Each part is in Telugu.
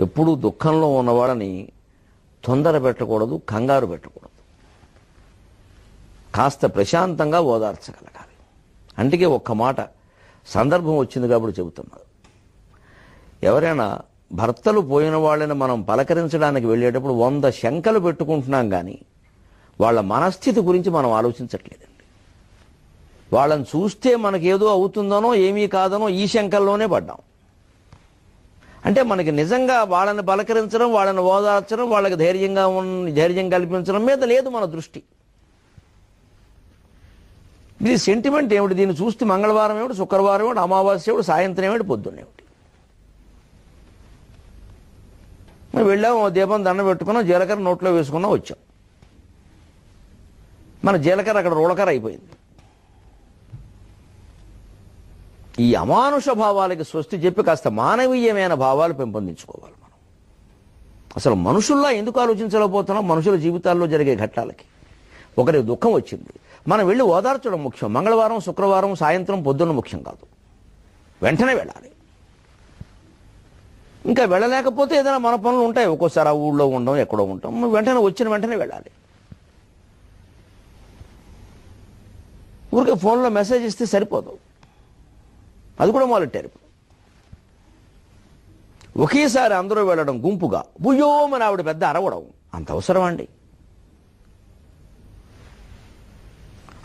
ఎప్పుడూ దుఃఖంలో ఉన్నవాడని తొందర పెట్టకూడదు కంగారు పెట్టకూడదు. కాస్త ప్రశాంతంగా ఓదార్చగలగాలి. అందుకే ఒక్క మాట సందర్భం వచ్చింది కాబట్టి చెబుతున్నారు ఎవరైనా భర్తలు పోయిన వాళ్ళని మనం పలకరించడానికి వెళ్ళేటప్పుడు వంద శంకలు పెట్టుకుంటున్నాం కానీ వాళ్ళ మనస్థితి గురించి మనం ఆలోచించట్లేదండి. వాళ్ళని చూస్తే మనకేదో అవుతుందనో ఏమీ కాదనో ఈ శంకల్లోనే పడ్డాం. అంటే మనకి నిజంగా వాళ్ళని పలకరించడం వాళ్ళని ఓదార్చడం వాళ్ళకి ధైర్యంగా ఉన్న ధైర్యం కల్పించడం మీద లేదు మన దృష్టి. ఇది సెంటిమెంట్ ఏమిటి? దీన్ని చూస్తే మంగళవారం ఏమిటి శుక్రవారం ఏమిటి అమావాస్య ఏమిటి సాయంత్రం ఏమిటి పొద్దున్న ఏమిటి? మేము వెళ్ళాము దీపం దండం పెట్టుకున్నాం జీలకర్ర నోట్లో వేసుకున్నాం వచ్చాం. మన జీలకర్ర అక్కడ రోళకర్ర అయిపోయింది. ఈ అమానుష భావాలకి స్వస్తి చెప్పి కాస్త మానవీయమైన భావాలు పెంపొందించుకోవాలి మనం. అసలు మనుషుల్లా ఎందుకు ఆలోచించలేకపోతున్నాం? మనుషుల జీవితాల్లో జరిగే ఘట్టాలకి. ఒకరికి దుఃఖం వచ్చింది. మనం వెళ్ళి ఓదార్చడం ముఖ్యం. మంగళవారం శుక్రవారం సాయంత్రం పొద్దున్న ముఖ్యం కాదు. వెంటనే వెళ్ళాలి. ఇంకా వెళ్ళలేకపోతే ఏదైనా మన పనులు ఉంటాయి. ఒక్కోసారి ఆ ఊళ్ళో ఉండడం ఎక్కడో ఉంటాం వెంటనే వచ్చిన వెంటనే వెళ్ళాలి. ఊరికే ఫోన్లో మెసేజ్ ఇస్తే సరిపోదు. అది కూడా మొదలెట్టారు ఒకేసారి అందరూ వెళ్ళడం గుంపుగా బుయ్యోమని ఆవిడ పెద్ద అరవడం. అంత అవసరం అండి?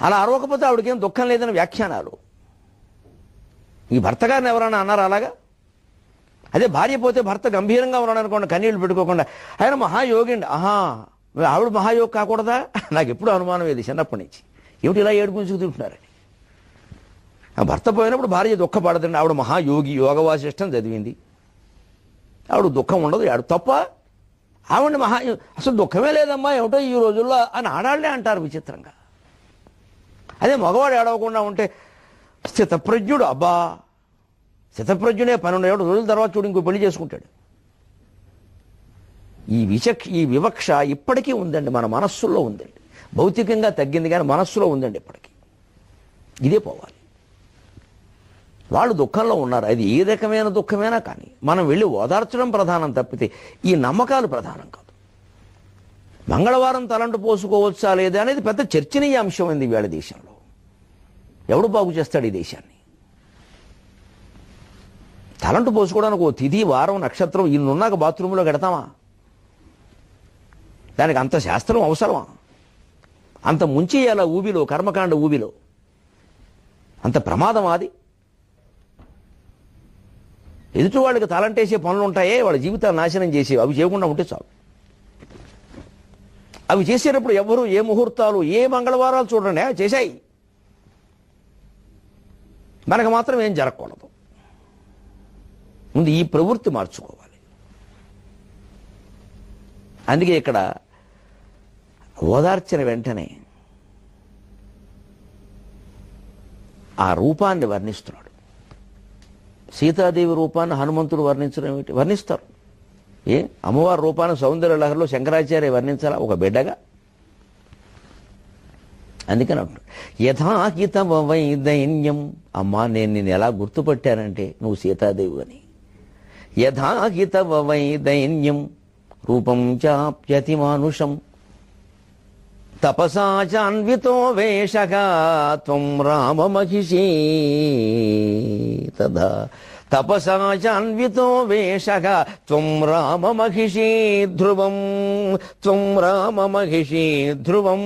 అలా అరవకపోతే ఆవిడకేం దుఃఖం లేదని వ్యాఖ్యానాలు. ఈ భర్త గారిని ఎవరైనా అన్నారు అలాగా? అదే భార్య పోతే భర్త గంభీరంగా ఉన్నాడు అనుకోండి కన్నీళ్ళు పెట్టుకోకుండా ఆయన మహాయోగిండి ఆహా ఆవిడ మహాయోగి కాకూడదా? నాకు ఎప్పుడు అనుమానం ఏది చిన్నప్పటి నుంచి. ఏమిటి ఇలా ఏడు గుంజుకు తింటున్నారని. భర్త పోయినప్పుడు భార్య దుఃఖపడదండి. ఆవిడ మహాయోగి యోగ వాసిష్టం చదివింది. ఆవిడ దుఃఖం ఉండదు ఆడు తప్ప ఆవిడ మహా అసలు దుఃఖమే లేదమ్మా ఏమిటో ఈ రోజుల్లో అని ఆడాళ్ళే అంటారు విచిత్రంగా. అదే మగవాడు ఏడవకుండా ఉంటే స్థితప్రజ్ఞుడు అబ్బా! స్థితప్రజ్ఞుడే పన్నెండు ఏడు రోజుల తర్వాత చూడు ఇంకో పెళ్ళి చేసుకుంటాడు. ఈ విచక్ష ఈ వివక్ష ఇప్పటికీ ఉందండి మన మనస్సులో ఉందండి. భౌతికంగా తగ్గింది కానీ మనస్సులో ఉందండి ఇప్పటికీ. ఇదే పోవాలి. వాళ్ళు దుఃఖంలో ఉన్నారు. అది ఏ రకమైన దుఃఖమైనా కానీ మనం వెళ్ళి ఓదార్చడం ప్రధానం తప్పితే ఈ నమ్మకాలు ప్రధానం కాదు. మంగళవారం తలంటు పోసుకోవచ్చా లేదా అనేది పెద్ద చర్చనీయ అంశం ఉంది వీళ్ళ దేశంలో. ఎవడు బాగు చేస్తాడు ఈ దేశాన్ని? తలంటు పోసుకోవడానికి ఓ తిథి వారం నక్షత్రం ఇన్నున్నాక బాత్రూంలో కడతామా దానికి అంత శాస్త్రం అవసరమా? అంత ముంచేయాల ఊబిలో కర్మకాండ ఊబిలో? అంత ప్రమాదం అది? ఎదుటి వాళ్ళకి తలంటేసే పనులు ఉంటాయే వాళ్ళ జీవితాన్ని నాశనం చేసే అవి చేయకుండా ఉంటే చాలు. అవి చేసేటప్పుడు ఎవరు ఏ ముహూర్తాలు ఏ మంగళవారాలు చూడండి చేశాయి. మనకు మాత్రం ఏం జరగకూడదు. ముందు ఈ ప్రవృత్తి మార్చుకోవాలి. అందుకే ఇక్కడ ఓదార్చిన వెంటనే ఆ రూపాన్ని వర్ణిస్తున్నాడు. సీతాదేవి రూపాన్ని హనుమంతుడు వర్ణించడం ఏమిటి? వర్ణిస్తారు. ఏ? అమ్మవారి రూపాన్ని సౌందర్య లహరిలో శంకరాచార్య వర్ణించాలా? ఒక బిడ్డగా? అందుకని అంటున్నాడు యథాహితవ వై దైన్యం అమ్మా నేను నేను ఎలా గుర్తుపట్టానంటే నువ్వు సీతాదేవి అని యథాహితవ వై దైన్యం రూపం చాప్యతి మానుషం తపసాచాన్వితో వేషగా త్వం రామ మహిషీ తదా తపసా చాన్వితో వేషగా. త్వం రామమహిషీ ధ్రువం త్వం రామ మహిషీ ధ్రువం.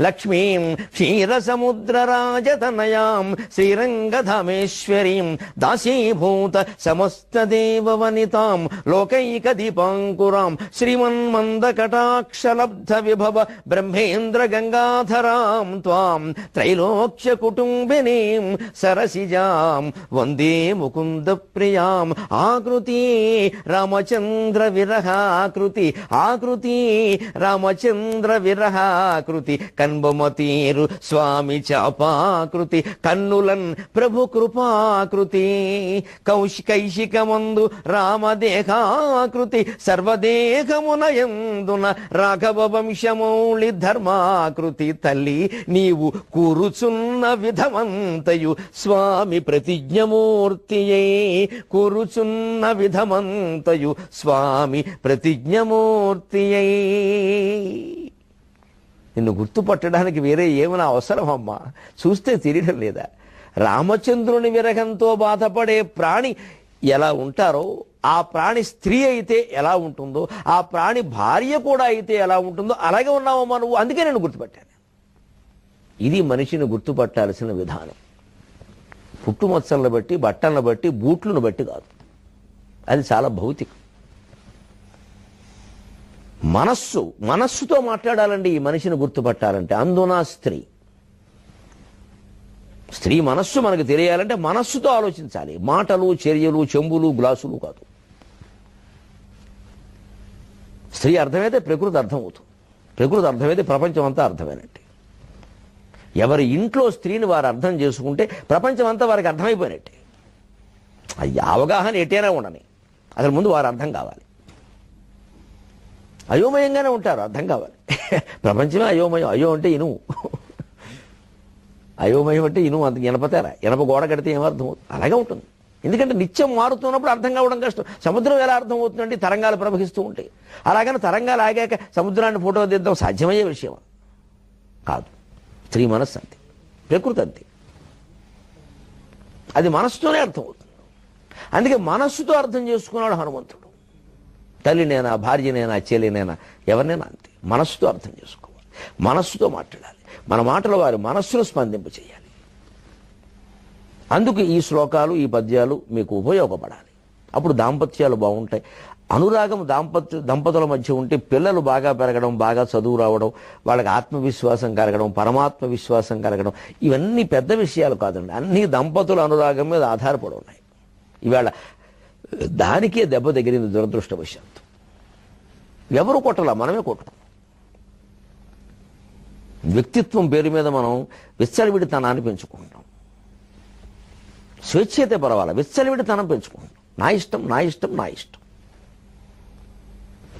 లక్ష్మీం క్షీరసముద్రరాజతనయాం శ్రీరంగధమేశ్వరీం దాసీభూత సమస్తదేవవనితాం లోకైకదీపాంకురాం శ్రీమన్మందకటాక్షలబ్ధ విభవ బ్రహ్మేంద్ర గంగాధరాం త్వాం త్రైలోక్య కుటుంబినీం సరసిజాం. వందే ముకుంద ప్రియాం ఆకృతి రామచంద్ర విరహాకృతి. ఆకృతి రామచంద్ర విరహాకృతి. కన్బమతీరు స్వామి చాపాకృతి. కన్నులన్ ప్రభు కృపాకృతి. కౌశి కైశికమందు రామదేహాకృతి. సర్వదేహమునయందున రాఘవ వంశమౌళి ధర్మాకృతి తల్లి నీవు కూరుచున్న విధమంతయు. స్వామి ప్రతిజ్ఞమూర్తి మూర్తియై కూరుచున్న విధమంతయు స్వామి ప్రతిజ్ఞమూర్తియై. నిన్ను గుర్తుపట్టడానికి వేరే ఏమైనా అవసరం అమ్మా చూస్తే తెలియడం లేదా? రామచంద్రుని విరహంతో బాధపడే ప్రాణి ఎలా ఉంటారో ఆ ప్రాణి స్త్రీ అయితే ఎలా ఉంటుందో ఆ ప్రాణి భార్య కూడా అయితే ఎలా ఉంటుందో అలాగే ఉన్నావమ్మా నువ్వు. అందుకే నేను గుర్తుపట్టాను. ఇది మనిషిని గుర్తుపట్టాల్సిన విధానం. పుట్టుమచ్చలను బట్టి బట్టలను బట్టి బూట్లను బట్టి కాదు. అది చాలా భౌతికం. మనస్సు మనస్సుతో మాట్లాడాలండి ఈ మనిషిని గుర్తుపట్టాలంటే. అందున స్త్రీ. స్త్రీ మనస్సు మనకు తెలియాలంటే మనస్సుతో ఆలోచించాలి. మాటలు చర్యలు చెంబులు గ్లాసులు కాదు. స్త్రీ అర్థమైతే ప్రకృతి అర్థమవుతుంది. ప్రకృతి అర్థమైతే ప్రపంచం అంతా అర్థమైనట్టే. ఎవరి ఇంట్లో స్త్రీని వారు అర్థం చేసుకుంటే ప్రపంచం అంతా వారికి అర్థమైపోయినట్టే. అది అవగాహన ఎటైనా ఉండని. అసలు ముందు వారు అర్థం కావాలి. అయోమయంగానే ఉంటారు అర్థం కావాలి. ప్రపంచమే అయోమయం. అయో అంటే ఇనుము. అయోమయం అంటే ఇనుము అంత ఇనపతేరా. ఇనప గోడ కడితే ఏమర్థం అవుతుంది? అలాగే ఉంటుంది. ఎందుకంటే నిత్యం మారుతున్నప్పుడు అర్థం కావడం కష్టం. సముద్రం ఎలా అర్థం అవుతుందంటే తరంగాలు ప్రవహిస్తూ ఉంటాయి. అలాగని తరంగాలు ఆగాక సముద్రాన్ని ఫోటో తీద్దాం సాధ్యమయ్యే విషయం. కాదు. స్త్రీ మనస్సు అంతే. ప్రకృతి అంతే. అది మనస్సుతోనే అర్థమవుతుంది అందుకే మనస్సుతో అర్థం చేసుకున్నాడు హనుమంతుడు. తల్లినైనా భార్యనైనా చెల్లినైనా ఎవరినైనా అంతే. మనస్సుతో అర్థం చేసుకోవాలి. మనస్సుతో మాట్లాడాలి. మన మాటలు వారి మనస్సును స్పందింప చేయాలి. అందుకు ఈ శ్లోకాలు ఈ పద్యాలు మీకు ఉపయోగపడాలి. అప్పుడు దాంపత్యాలు బాగుంటాయి. అనురాగం దాంపత్య దంపతుల మధ్య ఉంటే పిల్లలు బాగా పెరగడం బాగా చదువు రావడం వాళ్ళకి ఆత్మవిశ్వాసం కలగడం పరమాత్మ విశ్వాసం కలగడం ఇవన్నీ పెద్ద విషయాలు కాదండి. అన్ని దంపతుల అనురాగం మీద ఆధారపడి ఉన్నాయి. ఇవాళ దానికే దెబ్బ తగిలింది దురదృష్టవశాత్తు. ఎవరు కొట్టలా? మనమే కొట్టుకో వ్యక్తిత్వం పేరు మీద మనం విచ్చలవిడితనాన్ని పెంచుకుంటాం స్వేచ్ఛ అయితే పర్వాలా. విచ్చలవిడితనం పెంచుకుంటాం నా ఇష్టం నా ఇష్టం నా ఇష్టం.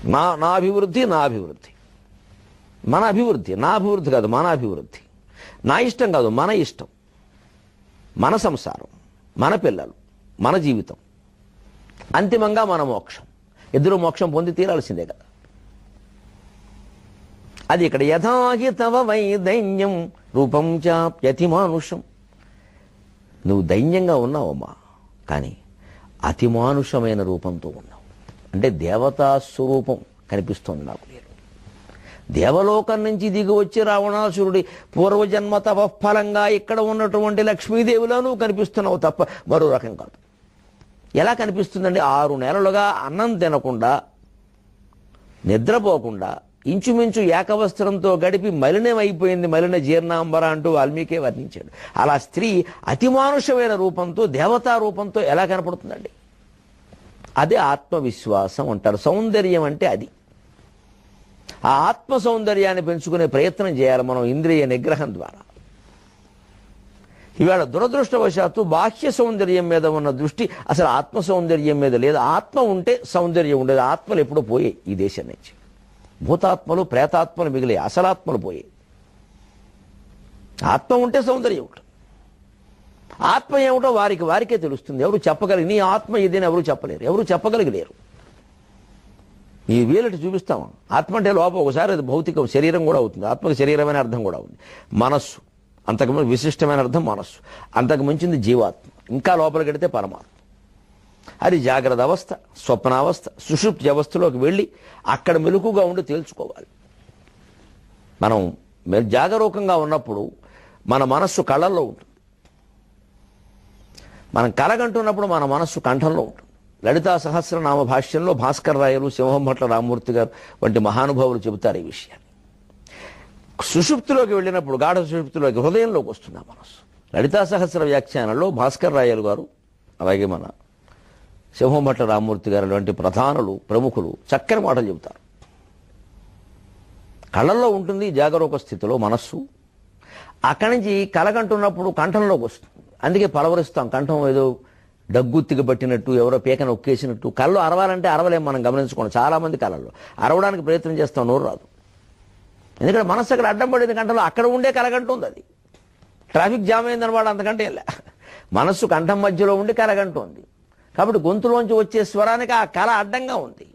నా నా అభివృద్ధి నా అభివృద్ధి. మన అభివృద్ధి నా అభివృద్ధి కాదు మన అభివృద్ధి. నా ఇష్టం కాదు మన ఇష్టం. మన సంసారం మన పిల్లలు మన జీవితం. అంతిమంగా మన మోక్షం. ఇద్దరు మోక్షం పొంది తీరాల్సిందే కదా. అది ఇక్కడ యథాహి తవ వైదైన్యం రూపం చాప్యతి మానుషం. నువ్వు దైన్యంగా ఉన్నావమ్మా కానీ అతి మానుషమైన రూపంతో ఉన్నావు. అంటే దేవతా స్వరూపం కనిపిస్తుంది నాకు. నేను దేవలోకం నుంచి దిగి వచ్చి రావణాసురుడి పూర్వజన్మ తపఫలంగా ఇక్కడ ఉన్నటువంటి లక్ష్మీదేవిలోనూ కనిపిస్తున్నావు తప్ప మరో రకం కాదు. ఎలా కనిపిస్తుందండి? ఆరు నెలలుగా అన్నం తినకుండా నిద్రపోకుండా ఇంచుమించు ఏకవస్త్రంతో గడిపి మలినం అయిపోయింది మలిన జీర్ణాంబర అంటూ వాల్మీకే వర్ణించాడు. అలా స్త్రీ అతిమానుషమైన రూపంతో దేవతా రూపంతో ఎలా కనపడుతుందండి? అదే ఆత్మవిశ్వాసం అంటారు. సౌందర్యం అంటే అది. ఆ ఆత్మ సౌందర్యాన్ని పెంచుకునే ప్రయత్నం చేయాలి మనం ఇంద్రియ నిగ్రహం ద్వారా. ఇవాళ దురదృష్టవశాత్తు బాహ్య సౌందర్యం మీద ఉన్న దృష్టి అసలు ఆత్మ సౌందర్యం మీద లేదు. ఆత్మ ఉంటే సౌందర్యం ఉండేది. ఆత్మలు ఎప్పుడో పోయాయి ఈ దేశం నుంచి. భూతాత్మలు ప్రేతాత్మలు మిగిలే అసలాత్మలు పోయాయి. ఆత్మ ఉంటే సౌందర్యం ఉంటుంది. ఆత్మ ఏమిటో వారికి వారికే తెలుస్తుంది. ఎవరు చెప్పగలిగి నీ ఆత్మ ఇదని ఎవరు చెప్పలేరు. ఎవరు చెప్పగలిగలేరు ఈ వీలటి చూపిస్తాం. ఆత్మ అంటే లోపం ఒకసారి అది భౌతిక శరీరం కూడా అవుతుంది. ఆత్మకు శరీరమైన అర్థం కూడా ఉంది. మనస్సు. అంతకు విశిష్టమైన అర్థం మనస్సు. అంతకు మించింది జీవాత్మ. ఇంకా లోపలికి వెడితే పరమాత్మ. అది జాగ్రత్త అవస్థ స్వప్నావస్థ సుషుప్తి అవస్థలోకి వెళ్ళి అక్కడ మెలుకుగా ఉండి తేల్చుకోవాలి. మనం జాగరూకంగా ఉన్నప్పుడు మన మనస్సు కళ్ళల్లో ఉంటుంది. మనం కలగంటున్నప్పుడు మన మనస్సు కంఠంలో ఉంటుంది. లలితా సహస్రనామ భాష్యంలో భాస్కర్ రాయలు సింహంభట్ల రామమూర్తి గారు వంటి మహానుభావులు చెబుతారు ఈ విషయాన్ని. సుషుప్తిలోకి వెళ్ళినప్పుడు గాఢ సుషుప్తిలోకి హృదయంలోకి వస్తుంది ఆ మనస్సు. లలితా సహస్ర వ్యాఖ్యానంలో భాస్కర్ రాయలు గారు అలాగే మన సింహంభట్ల రామమూర్తి గారు వంటి ప్రధానులు ప్రముఖులు చక్కని మాటలు చెబుతారు. కళ్ళల్లో ఉంటుంది జాగరూక స్థితిలో మనస్సు. అక్కడి నుంచి కలగంటున్నప్పుడు కంఠంలోకి వస్తుంది. అందుకే పలవరిస్తాం కంఠం ఏదో దగ్గుత్తిగా పట్టినట్టు ఎవరో పీక నొక్కేసినట్టు కళ్ళు అరవాలంటే అరవలేం మనం గమనించుకోండి చాలామంది కళల్లో అరవడానికి ప్రయత్నం చేస్తాం నోరు రాదు. ఎందుకంటే మనస్సు అక్కడ అడ్డం పడింది కంటలో అక్కడ ఉండే కలగంటుంది అది. ట్రాఫిక్ జామ్ అయిందని వాడు అంతకంటే ఇలా మనస్సు కంఠం మధ్యలో ఉండి కలగంటోంది కాబట్టి గొంతులోంచి వచ్చే స్వరానికి ఆ కళ అడ్డంగా ఉంది.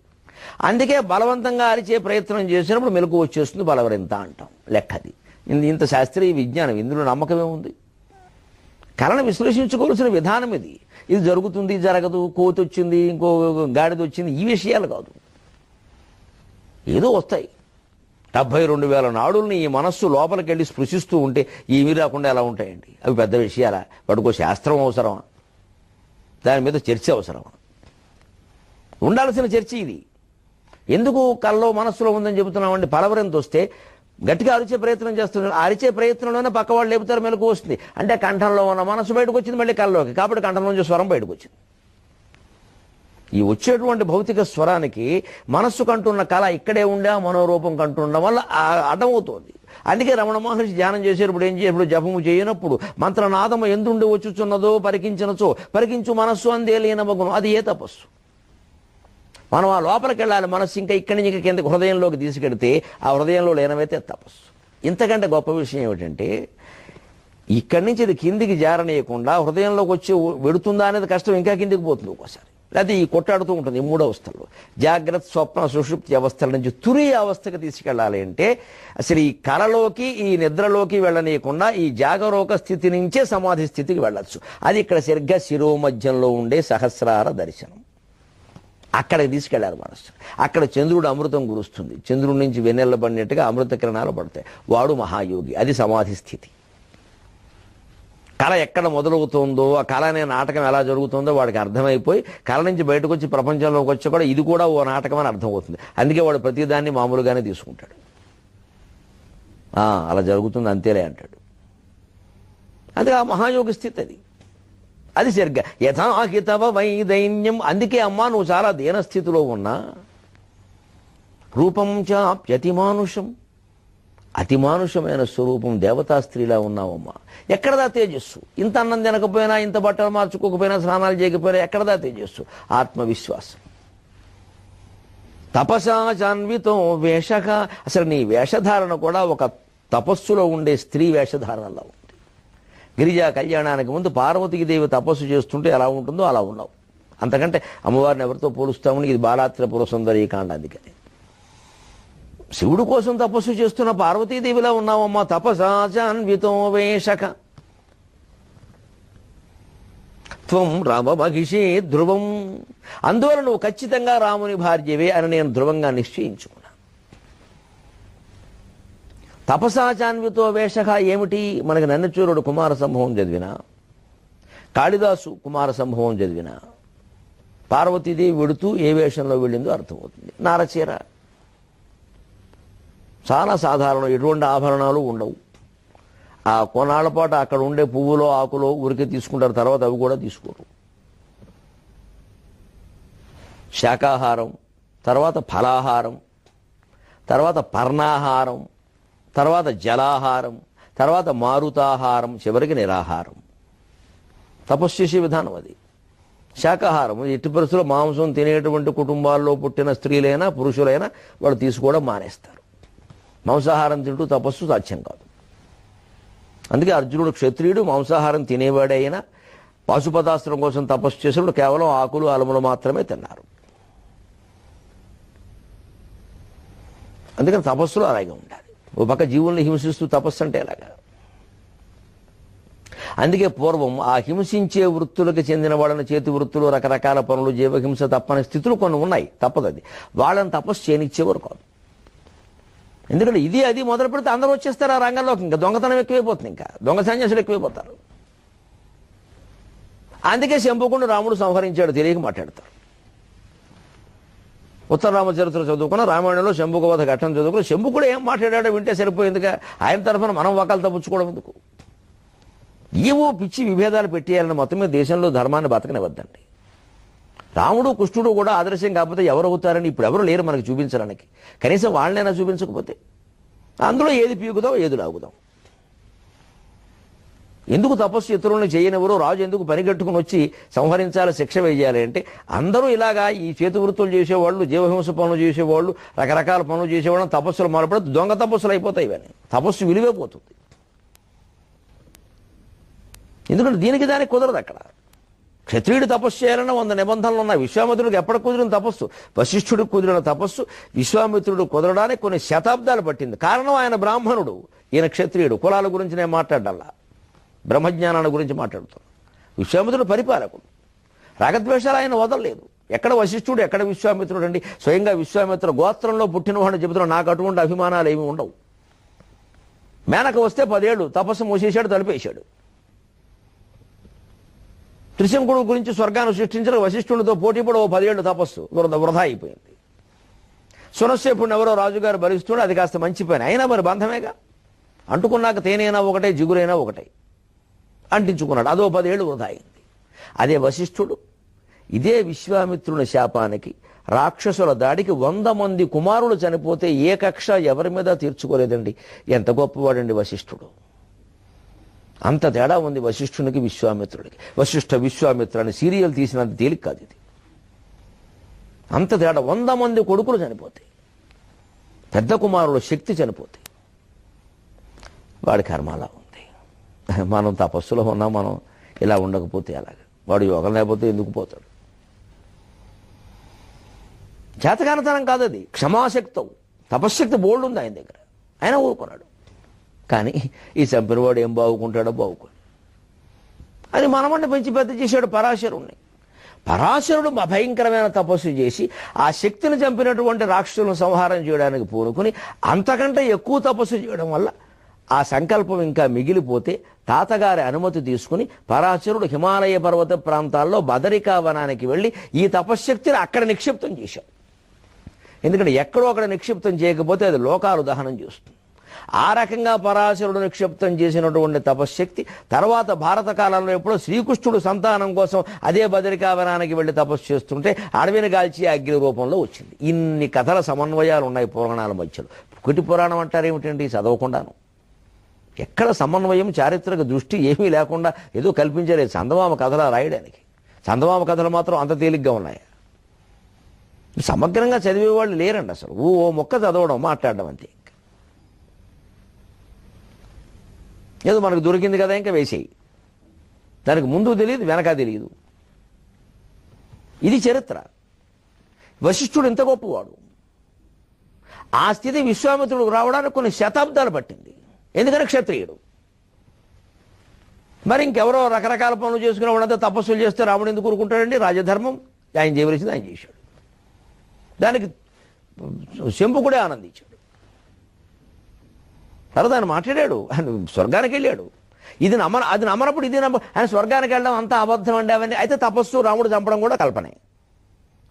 అందుకే బలవంతంగా అరిచే ప్రయత్నం చేసినప్పుడు మెలకు వచ్చేస్తుంది బలవరింత అంటాం. లెక్కది. ఇంత శాస్త్రీయ విజ్ఞానం ఇందులో నమ్మకమే ఉంది కళను విశ్లేషించుకోవాల్సిన విధానం ఇది. ఇది జరుగుతుంది జరగదు కోతి వచ్చింది ఇంకో గాడిద వచ్చింది ఈ విషయాలు కాదు. ఏదో వస్తాయి. డెబ్బై రెండు వేల నాడుల్ని ఈ మనస్సు లోపలికి వెళ్ళి స్పృశిస్తూ ఉంటే ఏమీ రాకుండా ఎలా ఉంటాయండి? అవి పెద్ద విషయాలా? వాటికో శాస్త్రం అవసరమా? దాని మీద చర్చ అవసరమా? ఉండాల్సిన చర్చ ఇది. ఎందుకు కళ్ళలో మనస్సులో ఉందని చెబుతున్నామండి? పలవరింత వస్తే గట్టిగా అరిచే ప్రయత్నం చేస్తున్నాడు. ఆ అరిచే ప్రయత్నంలోనే పక్క వాళ్ళు లేపుతారు మెలకు వస్తుంది. అంటే కంఠంలో ఉన్న మనసు బయటకు వచ్చింది మళ్ళీ కళ్ళలోకి. కాబట్టి కంఠం నుంచి స్వరం బయటకు వచ్చింది. ఈ వచ్చేటువంటి భౌతిక స్వరానికి మనస్సు కంటున్న కళ ఇక్కడే ఉండే ఆ మనోరూపం కంటుండడం వల్ల ఆ అడ్డమవుతోంది అందుకే రమణ మహర్షి ధ్యానం చేసేటప్పుడు ఏం చేయప్పుడు జపము చేయనప్పుడు మంత్రనాదము ఎందుండి వచ్చుచున్నదో పరికించినచో పరికించు మనస్సు అందేలీనమగును అది ఏ తపస్సు? మనం ఆ లోపలికి వెళ్ళాలి. మనస్సు ఇంకా ఇక్కడి నుంచి ఇంకా కిందకి హృదయంలోకి తీసుకెడితే ఆ హృదయంలో లేనవైతే తపస్సు. ఇంతకంటే గొప్ప విషయం ఏమిటంటే ఇక్కడి నుంచి ఇది కిందికి జారనీయకుండా హృదయంలోకి వచ్చి వెడుతుందా అనేది కష్టం ఇంకా కిందికి పోతుంది ఒక్కోసారి. లేకపోతే ఈ కొట్టాడుతూ ఉంటుంది ఈ మూడో అవస్థలు. జాగ్రత్త స్వప్న సుషుప్తి అవస్థల నుంచి తురి అవస్థకు తీసుకెళ్ళాలి అంటే అసలు ఈ కళలోకి ఈ నిద్రలోకి వెళ్ళనీయకుండా ఈ జాగరూక స్థితి నుంచే సమాధి స్థితికి వెళ్ళొచ్చు. అది ఇక్కడ సరిగ్గా శిరోమధ్యంలో ఉండే సహస్రార దర్శనం. అక్కడికి తీసుకెళ్ళారు మనస్సు అక్కడ చంద్రుడు అమృతం కురుస్తుంది. చంద్రుడి నుంచి వెన్నెల్ల పడినట్టుగా అమృత కిరణాలు పడతాయి. వాడు మహాయోగి. అది సమాధి స్థితి. కళ ఎక్కడ మొదలవుతుందో ఆ కళ అనే నాటకం ఎలా జరుగుతుందో వాడికి అర్థమైపోయి కళ నుంచి బయటకు వచ్చి ప్రపంచంలోకి వచ్చి కూడా ఇది కూడా ఓ నాటకం అని అర్థమవుతుంది. అందుకే వాడు ప్రతిదాన్ని మామూలుగానే తీసుకుంటాడు. అలా జరుగుతుంది అంతేలే అంటాడు. అది ఆ మహాయోగి స్థితి అది. అది సరిగ్గా యథాహితవ వైదైన్యం. అందుకే అమ్మా నువ్వు చాలా దీనస్థితిలో ఉన్నా. రూపం చాప్యతిమానుషం అతిమానుషమైన స్వరూపం దేవతా స్త్రీలా ఉన్నావమ్మా. ఎక్కడదా తేజస్సు? ఇంత అన్నం తినకపోయినా ఇంత బట్టలు మార్చుకోకపోయినా స్నానాలు చేయకపోయినా ఎక్కడదా తేజస్సు? ఆత్మవిశ్వాసం. తపసా జాన్వితో వేషక అసలు నీ వేషధారణ కూడా ఒక తపస్సులో ఉండే స్త్రీ వేషధారణలో. ఉంది గిరిజా కళ్యాణానికి ముందు పార్వతీ దేవి తపస్సు చేస్తుంటే ఎలా ఉంటుందో అలా ఉన్నావు. అంతకంటే అమ్మవారిని ఎవరితో పోలుస్తామని ఇది బాలాత్రపుర సుందరీకాండ అందుకని శివుడు కోసం తపస్సు చేస్తున్న పార్వతీదేవిలా ఉన్నావమ్మా. తపసాచాన్వితో వేషక. త్వం రామమహిషే ధ్రువం. అందువల్ల నువ్వు ఖచ్చితంగా రాముని భార్యవే అని నేను ధ్రువంగా నిశ్చయించుకున్నాను. తపసాచాన్వితో వేష ఏమిటి? మనకి నన్నచూరుడు కుమార సంభవం చదివిన కాళిదాసు కుమార సంభవం చదివిన పార్వతీదేవి వెడుతూ ఏ వేషంలో వెళ్ళిందో అర్థమవుతుంది. నారచీర. చాలా సాధారణం ఎటువంటి ఆభరణాలు ఉండవు. ఆ కొన్నాళ్ళ పాటు అక్కడ ఉండే పువ్వులో ఆకులో ఉరికి తీసుకుంటారు తర్వాత అవి కూడా తీసుకోరు. శాకాహారం తర్వాత ఫలాహారం తర్వాత పర్ణాహారం తర్వాత జలాహారం తర్వాత మారుతాహారం చివరికి నిరాహారం. తపస్సు చేసే విధానం అది. శాకాహారం ఎట్టి పరిస్థితుల్లో మాంసం తినేటువంటి కుటుంబాల్లో పుట్టిన స్త్రీలైనా పురుషులైనా వాళ్ళు తీసుకోవడం మానేస్తారు. మాంసాహారం తింటూ తపస్సు సాధ్యం కాదు. అందుకే అర్జునుడు క్షత్రియుడు మాంసాహారం తినేవాడే అయినా పాశుపతాస్త్రం కోసం తపస్సు చేసినప్పుడు కేవలం ఆకులు అలములు మాత్రమే తిన్నారు. అందుకని తపస్సులో అలాగే ఉండాలి. ఓ పక్క జీవుల్ని హింసిస్తూ తపస్సు అంటే ఎలాగా? అందుకే పూర్వం ఆ హింసించే వృత్తులకు చెందిన వాళ్ళని చేతి వృత్తులు రకరకాల పనులు జీవహింస తప్పని స్థితులు కొన్ని ఉన్నాయి. తప్పదు అది. వాళ్ళని తపస్సు చేయనిచ్చేవారు కాదు. ఎందుకంటే ఇది అది మొదలు పెడితే అందరూ వచ్చేస్తారు ఆ రంగంలోకి. ఇంకా దొంగతనం ఎక్కువైపోతుంది ఇంకా. దొంగ సన్యాసులు ఎక్కువైపోతారు. అందుకే శంభుకుండా రాముడు సంహరించాడు తెలియక మాట్లాడతారు ఉత్తర రామచరిత్ర చదువుకున్న రామాయణంలో శంభుకవధ ఘట్టం చదువుకుని శంభు కూడా ఏం మాట్లాడాడో వింటే సరిపోయిందిగా ఆయన తరఫున మనం వకాలు తప్పించుకోవడం ఎందుకు? ఏవో పిచ్చి విభేదాలు పెట్టేయాలని మొత్తం మీద దేశంలో ధర్మాన్ని బతకనివద్దండి రాముడు కృష్ణుడు కూడా ఆదర్శం కాకపోతే ఎవరు అవుతారని ఇప్పుడు ఎవరు లేరు మనకు చూపించడానికి. కనీసం వాళ్ళనైనా చూపించకపోతే. అందులో ఏది పీకుదాం ఏది లాగుదాం ఎందుకు తపస్సు ఇతరులను చేయనివ్వరు? రాజు ఎందుకు పనిగట్టుకుని వచ్చి సంహరించాలి శిక్ష వేయాలి అంటే అందరూ ఇలాగా ఈ చేతి వృత్తులు చేసేవాళ్ళు జీవహింస పనులు చేసేవాళ్ళు రకరకాల పనులు చేసేవాళ్ళు తపస్సులు మొదలుపడి దొంగ తపస్సులు అయిపోతాయి ఇవన్నీ. తపస్సు విలువే పోతుంది. ఎందుకంటే దీనికి దానికి కుదరదు అక్కడ. క్షత్రియుడు తపస్సు చేయాలన్న వంద నిబంధనలు ఉన్నాయి. విశ్వామిత్రుడికి ఎప్పటి కుదిరిన తపస్సు? వశిష్ఠుడికి కుదిరిన తపస్సు? విశ్వామిత్రుడు కుదరడానికి కొన్ని శతాబ్దాలు పట్టింది. కారణం ఆయన బ్రాహ్మణుడు ఈయన క్షత్రియుడు. కులాల గురించి నేను మాట్లాడాలా బ్రహ్మజ్ఞానాన్ని గురించి మాట్లాడుతాను విశ్వామిత్రుడు పరిపాలకుడు. రాగద్వేషాలు ఆయన వదలలేదు. ఎక్కడ వశిష్ఠుడు ఎక్కడ విశ్వామిత్రుడు అండి? స్వయంగా విశ్వామిత్ర గోత్రంలో పుట్టినవాడు చెబుతున్నా నాకు అటువంటి అభిమానాలు ఏమి ఉండవు. మేనక వస్తే పదేళ్ళు తపస్సు మూసేశాడు తలిపేశాడు. త్రిశంకుడు గురించి స్వర్గాన్ని సృష్టించిన వశిష్ఠుడితో పోటీపడి ఓ పదేళ్ళు తపస్సు వృధా వృధా అయిపోయింది. సునశ్చేపుడిని ఎవరో రాజుగారు భరిస్తుండే అది కాస్త మంచి పని. అయినా మరి బంధమేగా? అంటుకున్నాక తేనైనా ఒకటే జిగురైనా ఒకటే. అంటించుకున్నాడు. అదో పదేళ్ళు వృధా అయింది అదే వశిష్ఠుడు ఇదే విశ్వామిత్రుని శాపానికి రాక్షసుల దాడికి వంద మంది కుమారులు చనిపోతే ఏ కక్ష ఎవరి మీద తీర్చుకోలేదండి. ఎంత గొప్పవాడండి వశిష్ఠుడు. అంత తేడా ఉంది వశిష్ఠునికి విశ్వామిత్రుడికి. వశిష్ఠ విశ్వామిత్ర అని సీరియల్ తీసినంత తేలిక కాదు ఇది. అంత తేడా వంద మంది కొడుకులు చనిపోతాయి. పెద్ద కుమారుల శక్తి చనిపోతాయి. వాడి కర్మ మనం తపస్సులో ఉన్నాం మనం ఇలా ఉండకపోతే అలాగ వాడు యోగం లేకపోతే ఎందుకు పోతాడు? చేతకానతనం కాదు అది. క్షమాశక్తం. తపశ్శక్తి బోల్డ్ ఉంది ఆయన దగ్గర. ఆయన ఊరుకున్నాడు. కానీ ఈ చంపినవాడు ఏం బాగుకుంటాడో బాగుకోడు. అది మనమంటే పెంచి పెద్ద చేశాడు పరాశరుణ్ణి. పరాశరుడు భయంకరమైన తపస్సు చేసి ఆ శక్తిని చంపినటువంటి రాక్షసులను సంహారం చేయడానికి పూనుకుని అంతకంటే ఎక్కువ తపస్సు చేయడం వల్ల ఆ సంకల్పం ఇంకా మిగిలిపోతే తాతగారి అనుమతి తీసుకుని పరాశరుడు హిమాలయ పర్వత ప్రాంతాల్లో బదరికా వనానికి వెళ్ళి ఈ తపశ్శక్తిని అక్కడ నిక్షిప్తం చేశాడు. ఎందుకంటే ఎక్కడో అక్కడ నిక్షిప్తం చేయకపోతే అది లోకాలు దహనం చేస్తుంది. ఆ రకంగా పరాశరుడు నిక్షిప్తం చేసినటువంటి తపశ్శక్తి తర్వాత భారత కాలంలో ఎప్పుడో శ్రీకృష్ణుడు సంతానం కోసం అదే బదరికావనానికి వెళ్ళి తపస్సు చేస్తుంటే అడవిని కాల్చి అగ్ని రూపంలో వచ్చింది. ఇన్ని కథల సమన్వయాలు ఉన్నాయి పురాణాల మధ్యలో. కుటి పురాణం అంటారు ఏమిటండి చదవకుండాను. ఎక్కడ సమన్వయం చారిత్రక దృష్టి ఏమీ లేకుండా ఏదో కల్పించలేదు. చందమామ కథలా రాయడానికి. చందమామ కథలు మాత్రం అంత తేలిగ్గా ఉన్నాయి. సమగ్రంగా చదివేవాళ్ళు లేరండి అసలు. ఓ ఓ మొక్క చదవడం మాట్లాడడం అంతే ఏదో మనకు దొరికింది కదా ఇంకా వేసేయి. దానికి ముందు తెలియదు వెనక తెలియదు. ఇది చరిత్ర. వశిష్ఠుడు ఇంత గొప్పవాడు. ఆ స్థితి విశ్వామిత్రుడు రావడానికి కొన్ని శతాబ్దాలు పట్టింది. ఎందుకని క్షత్రియుడు? మరి ఇంకెవరో రకరకాల పనులు చేసుకునే వాళ్ళంతా తపస్సులు చేస్తే రాముడు ఎందుకు కూరుకుంటాడండి రాజధర్మం. ఆయన చేయవలసింది ఆయన చేశాడు. దానికి శంపు కూడా ఆనందించాడు. తర్వాత ఆయన మాట్లాడాడు. ఆయన స్వర్గానికి వెళ్ళాడు. ఇది నమ్మ అది నమ్మనప్పుడు ఇది నమ్మ ఆయన స్వర్గానికి వెళ్ళడం అంత అబద్ధం అండి అవన్నీ. అయితే తపస్సు రాముడు చంపడం కూడా కల్పనే.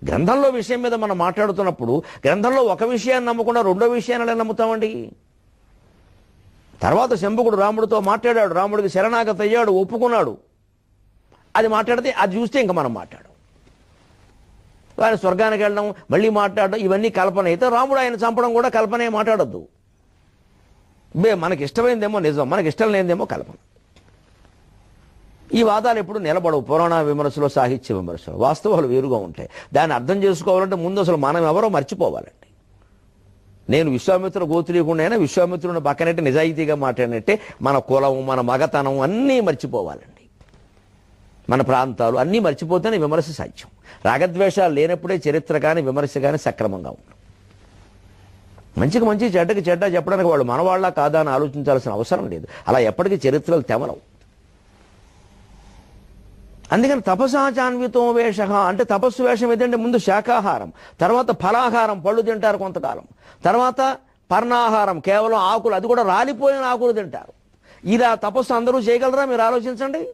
గ్రంథంలో విషయం మీద మనం మాట్లాడుతున్నప్పుడు గ్రంథంలో ఒక విషయాన్ని నమ్మకుండా రెండో విషయాన్ని ఎలా నమ్ముతామండి? తర్వాత శంభకుడు రాముడితో మాట్లాడాడు. రాముడికి శరణాగత అయ్యాడు ఒప్పుకున్నాడు. అది మాట్లాడితే అది చూస్తే ఇంకా మనం మాట్లాడు ఆయన స్వర్గానికి వెళ్ళడం మళ్ళీ మాట్లాడడం ఇవన్నీ కల్పన. అయితే రాముడు ఆయన చంపడం కూడా కల్పనే మాట్లాడొద్దు. బే మనకి ఇష్టమైందేమో నిజం మనకి ఇష్టం లేనిదేమో కల్పన. ఈ వాదాలు ఎప్పుడు నిలబడవు. పురాణ విమర్శలో సాహిత్య విమర్శలు వాస్తవాలు వేరుగా ఉంటాయి. దాన్ని అర్థం చేసుకోవాలంటే ముందు అసలు మనం ఎవరో మర్చిపోవాలి. నేను విశ్వామిత్ర అయినా విశ్వామిత్రుని పక్కనట్టే నిజాయితీగా మాట్లాడినట్టే మన కులం మన మగతనం అన్నీ మర్చిపోవాలండి. మన ప్రాంతాలు అన్నీ మర్చిపోతేనే విమర్శ సాధ్యం. రాగద్వేషాలు లేనప్పుడే చరిత్ర కానీ విమర్శ కానీ సక్రమంగా ఉంటుంది మంచికి మంచి చెడ్డకి చెడ్డ చెప్పడానికి వాళ్ళు మనవాళ్ళ కాదా అని ఆలోచించాల్సిన అవసరం లేదు. అలా ఎప్పటికీ చరిత్రలు తెమలవు. అందుకని తపసాచాన్వితో వేష అంటే తపస్సు వేషం ఏదంటే ముందు శాకాహారం తర్వాత ఫలాహారం పళ్ళు తింటారు కొంతకాలం. తర్వాత పర్ణాహారం కేవలం ఆకులు అది కూడా రాలిపోయిన ఆకులు తింటారు. ఇలా తపస్సు అందరూ చేయగలరా? మీరు ఆలోచించండి.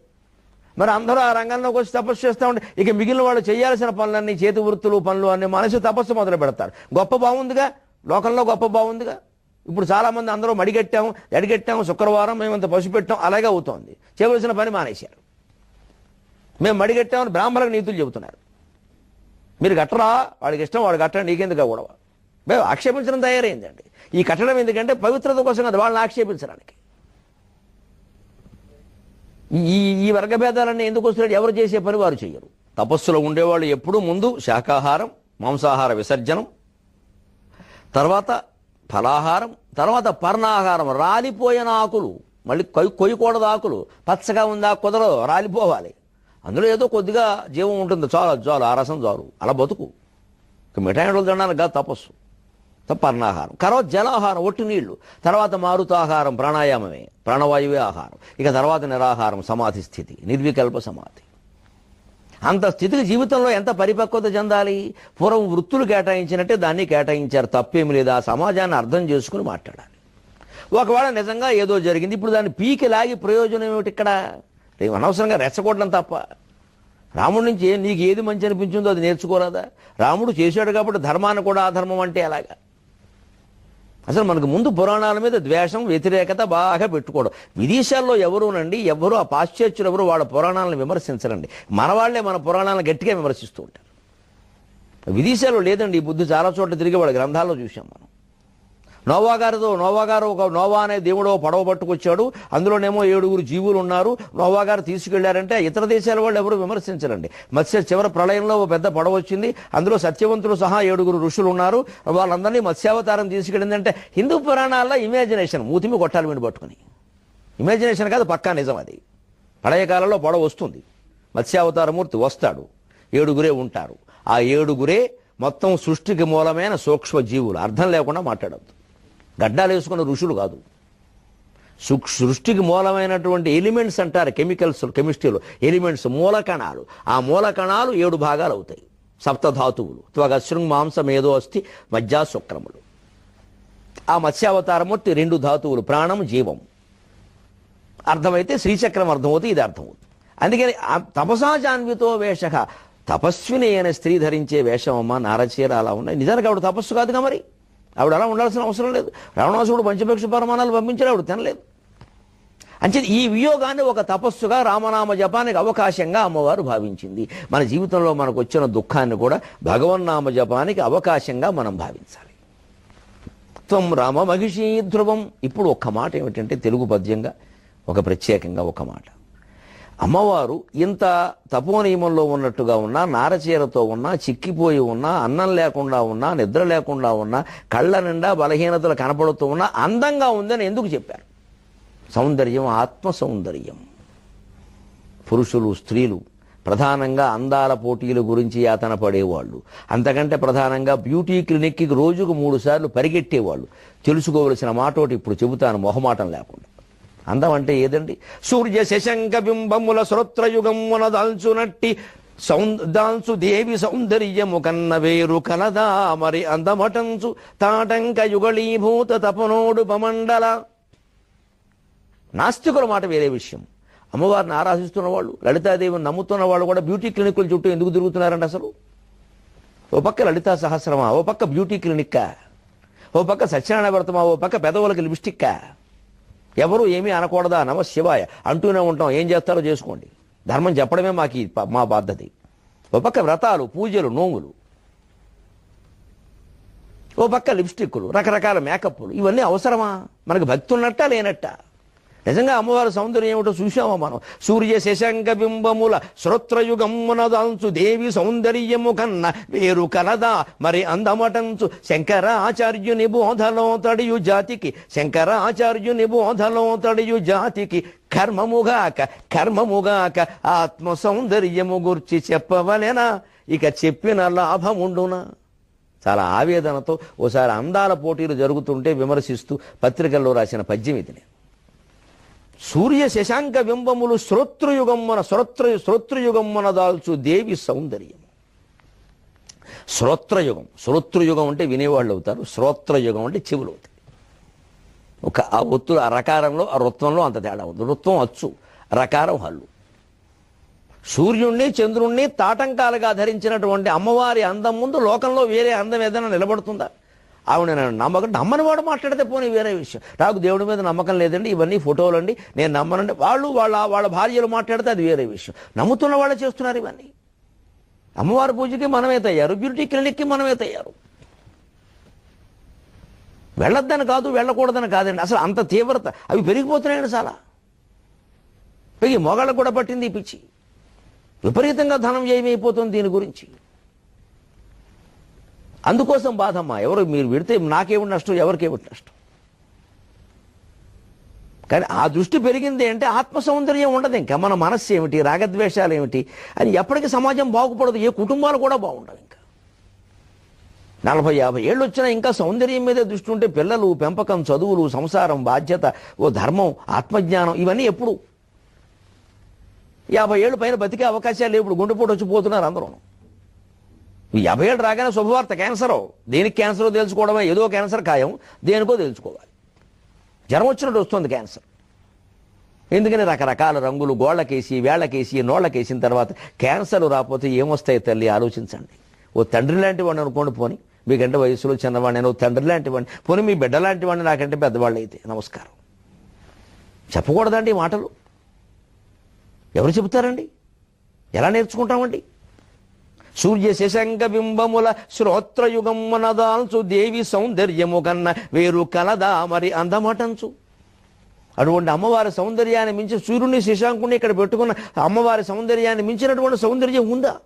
మరి అందరూ ఆ రంగంలోకి వచ్చి తపస్సు చేస్తూ ఉంటే ఇక మిగిలిన వాళ్ళు చేయాల్సిన పనులన్నీ చేతి వృత్తులు పనులు అన్ని మనసు తపస్సు మొదలు పెడతారు. గొప్ప బాగుందిగా లోకంలో గొప్ప బాగుందిగా ఇప్పుడు చాలామంది అందరూ మడిగట్టాము ఎడిగట్టాము శుక్రవారం మేమంత పసి పెట్టాం అలాగే అవుతోంది. చేయవలసిన పని మానేశారు. మేము మడిగట్టామని బ్రాహ్మణులకు నీతులు చెబుతున్నారు. మీరు కట్టరా? వాడికి ఇష్టం వాడు కట్టడం నీకెందుకు కూడా మేము ఆక్షేపించడం తయారైందండి. ఈ కట్టడం ఎందుకంటే పవిత్రత కోసం కదా వాళ్ళని ఆక్షేపించడానికి. ఈ ఈ వర్గభేదాలన్నీ ఎందుకు వస్తున్నాడు ఎవరు చేసే పని వారు చేయరు తపస్సులో ఉండేవాళ్ళు ఎప్పుడూ ముందు శాకాహారం మాంసాహార విసర్జనం తర్వాత ఫలాహారం తర్వాత పర్ణాహారం. రాలిపోయిన ఆకులు మళ్ళీ కొయ్యి కొయ్యకూడదు ఆకులు పచ్చగా ఉందా కుదరదు రాలిపోవాలి. అందులో ఏదో కొద్దిగా జీవం ఉంటుంది. చాలు చాలు ఆ రసం చాలు. అలా బతుకు. మిఠాయిలు తినడానికి కాదు తపస్సు. తప్ప అన్నాహారం. తర్వాత జలాహారం ఒట్టి నీళ్ళు. తర్వాత మారుతాహారం ప్రాణాయామమే. ప్రాణవాయువే ఆహారం. ఇక తర్వాత నిరాహారం సమాధి స్థితి. నిర్వికల్ప సమాధి. అంత స్థితికి జీవితంలో ఎంత పరిపక్వత చెందాలి? పూర్వం వృత్తులు కేటాయించినట్టే దాన్ని కేటాయించారు. తప్పేమి లేదు. ఆ సమాజాన్ని అర్థం చేసుకుని మాట్లాడాలి. ఒకవేళ నిజంగా ఏదో జరిగింది. ఇప్పుడు దాన్ని పీకి లాగి ప్రయోజనం ఏమిటి ఇక్కడ? రేపు అనవసరంగా రెచ్చగొట్టడం తప్ప. రాముడి నుంచి నీకు ఏది మంచి అనిపించిందో అది నేర్చుకోరాదా? రాముడు చేశాడు కాబట్టి ధర్మాన్ని కూడా అధర్మం అంటే ఎలాగా? అసలు మనకు ముందు పురాణాల మీద ద్వేషం వ్యతిరేకత బాగా పెట్టుకోవడం. విదేశాల్లో ఎవరునండి ఎవరు ఆ పాశ్చాత్యులు ఎవరు వాళ్ళ పురాణాలను విమర్శించరండి. మన వాళ్ళే మన పురాణాలను గట్టిగా విమర్శిస్తూ ఉంటారు. విదేశాల్లో లేదండి ఈ బుద్ధి చాలా చోట్ల తిరిగి వాళ్ళ గ్రంథాల్లో చూసాం మనం. నోవా గారితో నోవా గారు ఒక నోవా అనే దేవుడు పడవ పట్టుకొచ్చాడు. అందులోనేమో ఏడుగురు జీవులు ఉన్నారు. నోవా గారు తీసుకెళ్ళారంటే ఇతర దేశాల వాళ్ళు ఎవరు విమర్శించరండి. మత్స్య చివరి ప్రళయంలో ఓ పెద్ద పడవ వచ్చింది. అందులో సత్యవంతులు సహా ఏడుగురు ఋషులు ఉన్నారు. వాళ్ళందరినీ మత్స్యావతారం తీసుకెళ్ళిందంటే హిందూ పురాణాల్లో ఇమాజినేషన్ మూతిమి కొట్టాలి మీద పట్టుకుని. ఇమాజినేషన్ కాదు పక్కా నిజం అది. ప్రళయ కాలంలో పడవ వస్తుంది. మత్స్యావతారమూర్తి వస్తాడు. ఏడుగురే ఉంటారు. ఆ ఏడుగురే మొత్తం సృష్టికి మూలమైన సూక్ష్మ జీవులు అర్థం లేకుండా మాట్లాడద్దు. గడ్డాలు వేసుకున్న ఋషులు కాదు. సు- సృష్టికి మూలమైనటువంటి ఎలిమెంట్స్ అంటారు కెమికల్స్ కెమిస్ట్రీలో. ఎలిమెంట్స్ మూలకణాలు. ఆ మూలకణాలు ఏడు భాగాలు అవుతాయి. సప్తధాతువులు. త్వగ మాంసం ఏదో అస్థి మజ్జా శుక్రములు. ఆ మత్స్యావతారమూర్తి రెండు ధాతువులు. ప్రాణం జీవం. అర్థమైతే శ్రీచక్రం అర్థమవుతుంది ఇది అర్థమవుతుంది. అందుకని తపసా జాన్వితో వేష తపస్విని అయిన స్త్రీ ధరించే వేషం అమ్మ నారచీర అలా ఉన్నాయి. నిజానికి ఆవిడ తపస్సు కాదుగా మరి? ఆవిడ అలా ఉండాల్సిన అవసరం లేదు. రావణాసుడు పంచపక్ష పరమాణాలు పంపించారు ఆవిడ తినలేదు. అంటే ఈ వియోగాన్ని ఒక తపస్సుగా రామనామ జపానికి అవకాశంగా అమ్మవారు భావించింది. మన జీవితంలో మనకు వచ్చిన దుఃఖాన్ని కూడా భగవన్నామ జపానికి అవకాశంగా మనం భావించాలి. త్వం రామ మహిషీ ధ్రువం. ఇప్పుడు ఒక్క మాట ఏమిటంటే తెలుగు పద్యంగా ఒక ప్రత్యేకంగా ఒక మాట. అమ్మవారు ఇంత తపోనియమంలో ఉన్నట్టుగా ఉన్నా నారచీరతో ఉన్నా చిక్కిపోయి ఉన్నా అన్నం లేకుండా ఉన్నా నిద్ర లేకుండా ఉన్నా కళ్ళ నిండా బలహీనతలు కనపడుతూ ఉన్నా అందంగా ఉందని ఎందుకు చెప్పారు? సౌందర్యం ఆత్మ సౌందర్యం పురుషులు స్త్రీలు ప్రధానంగా అందాల పోటీల గురించి యాతన పడేవాళ్ళు. అంతకంటే ప్రధానంగా బ్యూటీ క్లినిక్కి రోజుకు మూడు సార్లు పరిగెట్టేవాళ్ళు. తెలుసుకోవలసిన మాటోటి ఇప్పుడు చెబుతాను మొహమాటం లేకుండా. అందం అంటే ఏదండి? సూర్య శశంక బింబముల శ్రోత్రయుగమున దాల్చునట్టి సౌంద దేవి సౌందర్యము కన్న వేరు కలదా మరి అందమటంచు తాటంక యుగళీభూత తపనోడు పమండల. నాస్తికుల మాట వేరే విషయం. అమ్మవారిని ఆరాధిస్తున్న వాళ్ళు లలితాదేవిని నమ్ముతున్న వాళ్ళు కూడా బ్యూటీ క్లినిక్ల చుట్టూ ఎందుకు తిరుగుతున్నారండి అసలు? ఓ పక్క లలితా సహస్రమా? ఓ పక్క బ్యూటీ క్లినిక్కా? ఓ పక్క సత్యనారాయణ వ్రతమా? ఓ పక్క పెదవులకి లిప్స్టిక్కా? ఎవరు ఏమీ అనకూడదా నమ శివాయ అంటూనే ఉంటాం. ఏం చేస్తారో చేసుకోండి. ధర్మం చెప్పడమే మాకు మా పద్ధతి ఓ పక్క వ్రతాలు పూజలు నోములు. ఓ పక్క లిప్స్టిక్లు రకరకాల మేకప్లు ఇవన్నీ అవసరమా? మనకు భక్తి ఉన్నట్టా లేనట్టా? నిజంగా అమ్మవారి సౌందర్యం ఏమిటో చూసామా మనం? సూర్య శశంక బింబముల శ్రోత్రయుగమ్మున దేవి సౌందర్యము కన్న వేరు కలదా. మరి అందమటంచు శంకరాచార్యుని బోధలో తడియు జాతికి శంకరాచార్యుని బోధలో తడియు జాతికి కర్మముగాక కర్మముగాక ఆత్మ సౌందర్యము గుర్చి చెప్పవలెనా? ఇక చెప్పిన లాభముండునా? చాలా ఆవేదనతో ఓసారి అందాల పోటీలు జరుగుతుంటే విమర్శిస్తూ పత్రికల్లో రాసిన పద్యం ఇది నేను. సూర్య శశాంక బింబములు శ్రోత్రయుగమ్మన శ్రోత్ర శ్రోత్రయుగమ్మన దాల్చు దేవి సౌందర్యం శ్రోత్రయుగం. శ్రోత్రయుగం అంటే వినేవాళ్ళు అవుతారు. శ్రోత్రయుగం అంటే చెవులు అవుతాయి. ఒక ఆ ఒత్తులు ఆ రకారంలో ఆ రుత్వంలో అంత తేడా ఉంది. రుత్వం అచ్చు రకారం హల్లు. సూర్యుణ్ణి చంద్రుణ్ణి తాటంకాలుగా ధరించినటువంటి అమ్మవారి అందం ముందు లోకంలో వేరే అందం ఏదైనా నిలబడుతుందా? ఆవిడ నేను నమ్మకం నమ్మని వాడు మాట్లాడితే పోనీ వేరే విషయం. నాకు దేవుడి మీద నమ్మకం లేదండి ఇవన్నీ ఫోటోలు అండి నేను నమ్మనండి. వాళ్ళు వాళ్ళ వాళ్ళ భార్యలు మాట్లాడితే అది వేరే విషయం. నమ్ముతున్న వాళ్ళు చేస్తున్నారు ఇవన్నీ. అమ్మవారి పూజకి మనమే తయారు బ్యూటీ క్లినిక్కి మనమే తయారు. వెళ్ళొద్దని కాదు వెళ్ళకూడదని కాదండి. అసలు అంత తీవ్రత. అవి పెరిగిపోతున్నాయండి చాలా. పెరిగి మొగాళ్ళకు కూడా పట్టింది ఈ పిచ్చి. విపరీతంగా ధనం వ్యయమైపోతుంది దీని గురించి. అందుకోసం బాధమ్మా ఎవరు మీరు విడితే నాకేమిటి నష్టం ఎవరికేమిటి నష్టం? కానీ ఆ దృష్టి పెరిగింది అంటే ఆత్మ సౌందర్యం ఉండదు ఇంకా. మన మనస్సు ఏమిటి రాగద్వేషాలు ఏమిటి? అని ఎప్పటికీ సమాజం బాగుపడదు ఏ కుటుంబాలు కూడా బాగుండవు ఇంకా. నలభై యాభై ఏళ్ళు వచ్చినా ఇంకా సౌందర్యం మీదే దృష్టి ఉంటే పిల్లలు పెంపకం చదువులు సంసారం బాధ్యత ఓ ధర్మం ఆత్మజ్ఞానం ఇవన్నీ ఎప్పుడు. యాభై ఏళ్ళు పైన బతికే అవకాశాలు ఇప్పుడు గుండెపోటు వచ్చి పోతున్నారు అందరూ యాభై ఏళ్ళు రాగానే శుభవార్త క్యాన్సరు? దేనికి క్యాన్సరో తెలుసుకోవడమే? ఏదో క్యాన్సర్ ఖాయం. దేనికో తెలుసుకోవాలి. జ్వరం వచ్చినట్టు వస్తుంది క్యాన్సర్. ఎందుకని రకరకాల రంగులు గోళ్ళకేసి వేళ్ళకేసి నోళ్ళకేసిన తర్వాత క్యాన్సర్ రాకపోతే ఏమొస్తాయి తల్లి? ఆలోచించండి. ఓ తండ్రి లాంటి వాడిని అనుకోండి పోని. మీకంటే వయసులో చిన్నవాడిని నేను ఓ తండ్రి లాంటి వాడిని పోనీ మీ బిడ్డ లాంటి వాడిని నాకంటే పెద్దవాళ్ళు అయితే నమస్కారం. చెప్పకూడదండి ఈ మాటలు. ఎవరు చెబుతారండి? ఎలా నేర్చుకుంటామండి? సూర్య శశంక బింబముల శ్రోత్రయుగమ్మనదాల్చు దేవి సౌందర్యము కన్న వేరు కలదా మరి అందమటంచు. అటువంటి అమ్మవారి సౌందర్యాన్ని మించి సూర్యుని శశాంకుని ఇక్కడ పెట్టుకున్న అమ్మవారి సౌందర్యాన్ని మించినటువంటి సౌందర్యం ఉందా?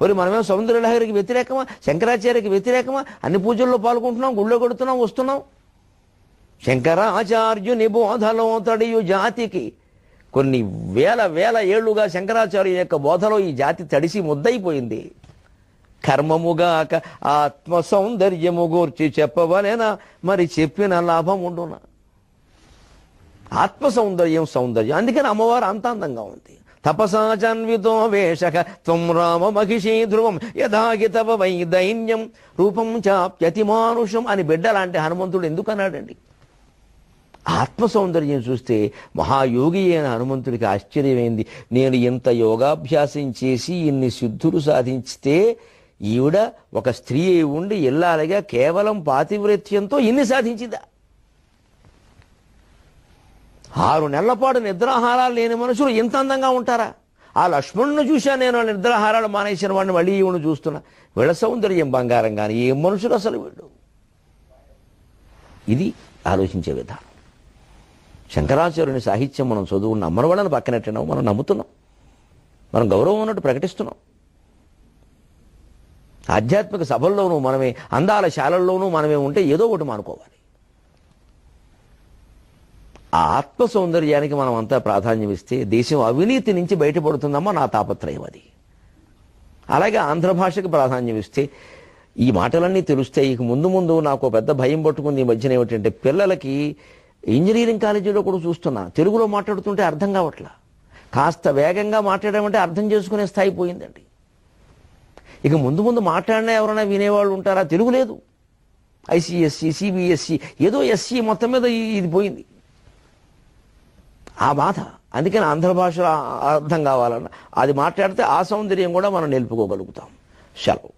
పోయి మనమేం సౌందర్య లహరికి వ్యతిరేకమా? శంకరాచార్యకి వ్యతిరేకమా? అన్ని పూజల్లో పాల్గొంటున్నాం గుళ్ళో కొడుతున్నాం వస్తున్నాం. శంకరాచార్యుని బోధలో తడియు జాతికి కొన్ని వేల వేల ఏళ్ళుగా శంకరాచార్య యొక్క బోధలో ఈ జాతి తడిసి ముద్దయిపోయింది. కర్మముగాక ఆత్మ సౌందర్యము గూర్చి చెప్పవనేనా మరి చెప్పిన లాభం ఉండునా? ఆత్మ సౌందర్యం సౌందర్యం అందుకని అమ్మవారు అంత అందంగా ఉంది. తపసాచన్వితో వేషక త్వం రామ మహిషీ ధ్రువం యథాగి తవ వై దైన్యం రూపం చాప్యతి మానుషం అని బిడ్డ లాంటి హనుమంతుడు ఎందుకు అన్నాడండి ఆత్మ సౌందర్యం చూస్తే మహాయోగి అయిన హనుమంతుడికి ఆశ్చర్యమైంది. నేను ఇంత యోగాభ్యాసం చేసి ఇన్ని సిద్ధులు సాధించితే ఈవిడ ఒక స్త్రీ అయి ఉండి ఇల్లాలిగా కేవలం పాతివ్రత్యంతో ఇన్ని సాధించిందా? ఆరు నెలల పాటు నిద్రాహారాలు లేని మనుషులు ఇంత అందంగా ఉంటారా? ఆ లక్ష్మణుని చూశా నేను నిద్రాహారాలు మానేసిన వాడిని మళ్ళీ ఈవిని చూస్తున్నా. వీళ్ళ సౌందర్యం బంగారం కానీ ఏ మనుషులు అసలు వీళ్ళు? ఇది ఆలోచించే విధానం. శంకరాచార్యుని సాహిత్యం మనం చదువుకున్న నమ్మని పక్కనెట్టినాము మనం నమ్ముతున్నాం. మనం గౌరవం ఉన్నట్టు ప్రకటిస్తున్నాం. ఆధ్యాత్మిక సభల్లోనూ మనమే అందాల శాలల్లోనూ మనమే ఉంటే ఏదో ఒకటి మానుకోవాలి. ఆత్మ సౌందర్యానికి మనం అంతా ప్రాధాన్యం ఇస్తే దేశం అవినీతి నుంచి బయటపడుతుందమ్మా నా తాపత్రయం అది. అలాగే ఆంధ్ర భాషకు ప్రాధాన్యం ఇస్తే ఈ మాటలన్నీ తెలుస్తాయి. ఇక ముందు ముందు నాకు ఒక పెద్ద భయం పట్టుకుంది ఈ మధ్యన ఏమిటంటే పిల్లలకి ఇంజనీరింగ్ కాలేజీలో కూడా చూస్తున్నా. తెలుగులో మాట్లాడుతుంటే అర్థం కావట్లా. కాస్త వేగంగా మాట్లాడమంటే అర్థం చేసుకునే స్థాయి పోయిందండి. ఇక ముందు ముందు మాట్లాడినా ఎవరైనా వినేవాళ్ళు ఉంటారా? తెలుగు లేదు. ఐసీఎస్సి సిబిఎస్సి ఏదో ఎస్సీ మొత్తం మీద ఇది పోయింది. ఆ బాధ. అందుకని ఆంధ్ర భాష అర్థం కావాలన్న అది మాట్లాడితే ఆ సౌందర్యం కూడా మనం నిలుపుకోగలుగుతాం. సెలవు